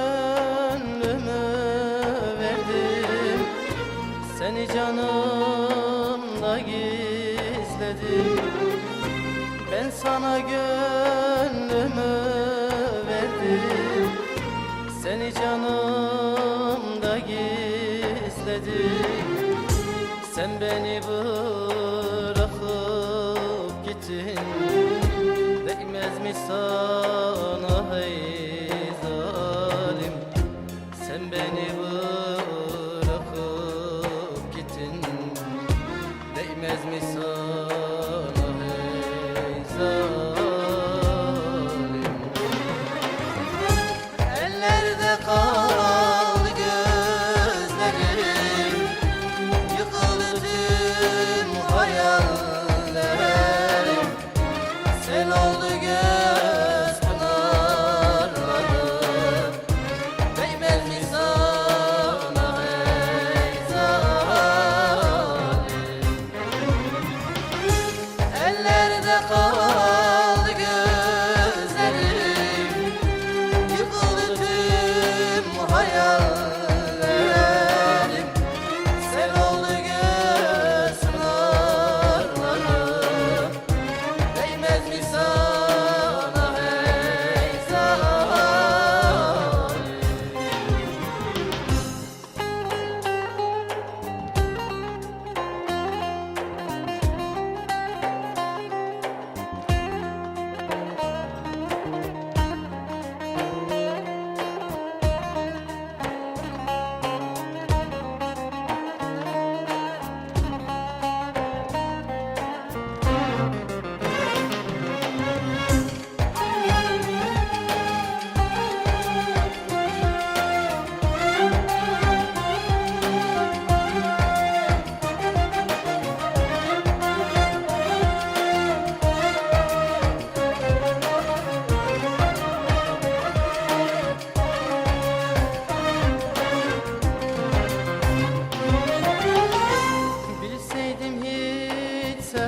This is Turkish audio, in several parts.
gönlümü verdim. Seni canımla gizledim. Ben sana gönlümü verdim. Seni canımda gizledim. Sen beni bırakıp gittin. Değmez mi sana hey? Ellerde kaldı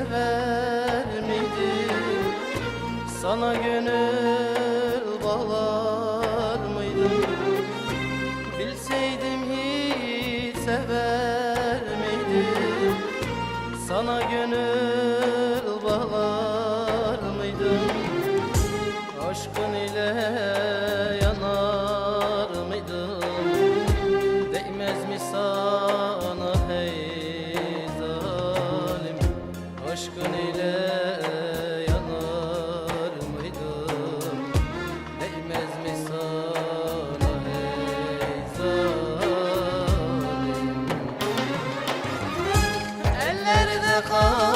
sever miydin? Sana gönül bağlar mıydım? Bilseydim hiç sever miydin? Sana gönül bağlar mıydım? Aşkın ile yanar mıydım? Değmez mi sana? خاطر